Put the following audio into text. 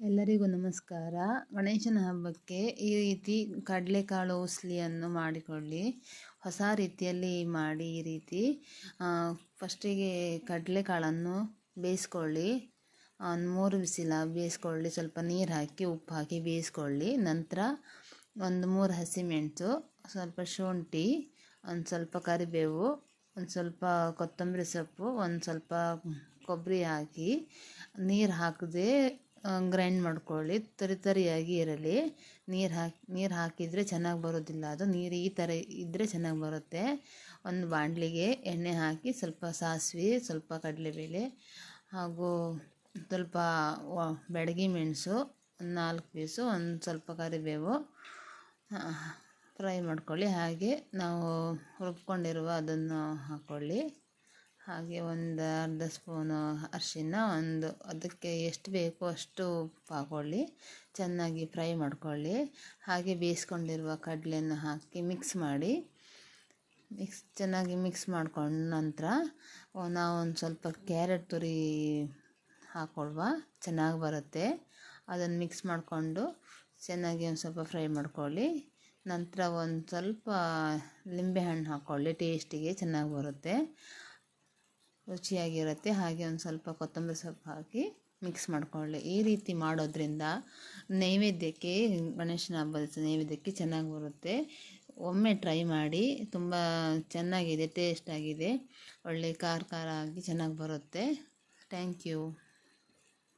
ಎಲ್ಲರಿಗೂ ನಮಸ್ಕಾರ. ಗಣೇಶನ ಹಬ್ಬಕ್ಕೆ ಈ ರೀತಿ ಕಡಲೆಕಾಳು ಉಸ್ಲಿಯನ್ನು ಮಾಡಿಕೊಳ್ಳಿ. ಹೊಸ ರೀತಿಯಲ್ಲಿ ಮಾಡಿ ಈ ರೀತಿ ಫಸ್ಟಿಗೆ ಕಡಲೆಕಾಳನ್ನು ಬೇಯಿಸ್ಕೊಳ್ಳಿ. ಒಂದು ಮೂರು ಬಿಸಿಲ ಬೇಯಿಸ್ಕೊಳ್ಳಿ. ಸ್ವಲ್ಪ ನೀರು ಹಾಕಿ, ಉಪ್ಪು ಹಾಕಿ ಬೇಯಿಸ್ಕೊಳ್ಳಿ. ನಂತರ ಒಂದು ಮೂರು ಹಸಿಮೆಣಸು, ಸ್ವಲ್ಪ ಶುಂಠಿ, ಒಂದು ಸ್ವಲ್ಪ ಕರಿಬೇವು, ಒಂದು ಸ್ವಲ್ಪ ಕೊತ್ತಂಬರಿ ಸೊಪ್ಪು, ಒಂದು ಸ್ವಲ್ಪ ಕೊಬ್ಬರಿ ಹಾಕಿ ನೀರು ಹಾಕದೆ ಗ್ರೈಂಡ್ ಮಾಡ್ಕೊಳ್ಳಿ, ತರಿ ತರಿಯಾಗಿ ಇರಲಿ. ನೀರು ಹಾಕಿ, ನೀರು ಹಾಕಿದರೆ ಚೆನ್ನಾಗಿ ಬರೋದಿಲ್ಲ. ಅದು ನೀರು ಈ ಥರ ಇದ್ದರೆ ಚೆನ್ನಾಗಿ ಬರುತ್ತೆ. ಒಂದು ಬಾಣಲಿಗೆ ಎಣ್ಣೆ ಹಾಕಿ ಸ್ವಲ್ಪ ಸಾಸಿವೆ, ಸ್ವಲ್ಪ ಕಡಲೆಬೇಳೆ ಹಾಗೂ ಸ್ವಲ್ಪ ಬೆಡಗಿ ಮೆಣಸು ನಾಲ್ಕು ಪೀಸು, ಒಂದು ಸ್ವಲ್ಪ ಕರಿಬೇವು ಫ್ರೈ ಮಾಡ್ಕೊಳ್ಳಿ. ಹಾಗೆ ನಾವು ರುಬ್ಕೊಂಡಿರುವ ಅದನ್ನು ಹಾಕ್ಕೊಳ್ಳಿ ಹಾಗೆ ಒಂದು ಅರ್ಧ ಸ್ಪೂನು ಅರಿಶಿನ, ಒಂದು ಅದಕ್ಕೆ ಎಷ್ಟು ಬೇಕೋ ಅಷ್ಟು ಉಪ್ಪು ಹಾಕ್ಕೊಳ್ಳಿ ಚೆನ್ನಾಗಿ ಫ್ರೈ ಮಾಡ್ಕೊಳ್ಳಿ. ಹಾಗೆ ಬೇಯಿಸ್ಕೊಂಡಿರುವ ಕಡಲೆಯನ್ನು ಹಾಕಿ ಮಿಕ್ಸ್ ಮಾಡಿ, ಮಿಕ್ಸ್ ಚೆನ್ನಾಗಿ ಮಿಕ್ಸ್ ಮಾಡ್ಕೊಂಡ ನಂತರ ನಾವು ಒಂದು ಸ್ವಲ್ಪ ಕ್ಯಾರೆಟ್ ತುರಿ ಹಾಕ್ಕೊಳ್ವ ಚೆನ್ನಾಗಿ ಬರುತ್ತೆ. ಅದನ್ನು ಮಿಕ್ಸ್ ಮಾಡಿಕೊಂಡು ಚೆನ್ನಾಗಿ ಒಂದು ಸ್ವಲ್ಪ ಫ್ರೈ ಮಾಡ್ಕೊಳ್ಳಿ. ನಂತರ ಒಂದು ಸ್ವಲ್ಪ ಲಿಂಬೆಹಣ್ಣು ಹಾಕ್ಕೊಳ್ಳಿ ಟೇಸ್ಟಿಗೆ ಚೆನ್ನಾಗಿ ಬರುತ್ತೆ. ರುಚಿಯಾಗಿರುತ್ತೆ. ಹಾಗೆ ಒಂದು ಸ್ವಲ್ಪ ಕೊತ್ತಂಬರಿ ಸೊಪ್ಪು ಹಾಕಿ ಮಿಕ್ಸ್ ಮಾಡಿಕೊಳ್ಳಿ. ಈ ರೀತಿ ಮಾಡೋದ್ರಿಂದ ನೈವೇದ್ಯಕ್ಕೆ, ಗಣೇಶನ ಹಬ್ಬದ ನೈವೇದ್ಯಕ್ಕೆ ಚೆನ್ನಾಗಿ ಬರುತ್ತೆ. ಒಮ್ಮೆ ಟ್ರೈ ಮಾಡಿ ತುಂಬ ಚೆನ್ನಾಗಿದೆ ಟೇಸ್ಟಾಗಿದೆ ಒಳ್ಳೆ ಖಾರ ಖಾರ ಆಗಿ ಚೆನ್ನಾಗಿ ಬರುತ್ತೆ. Thank you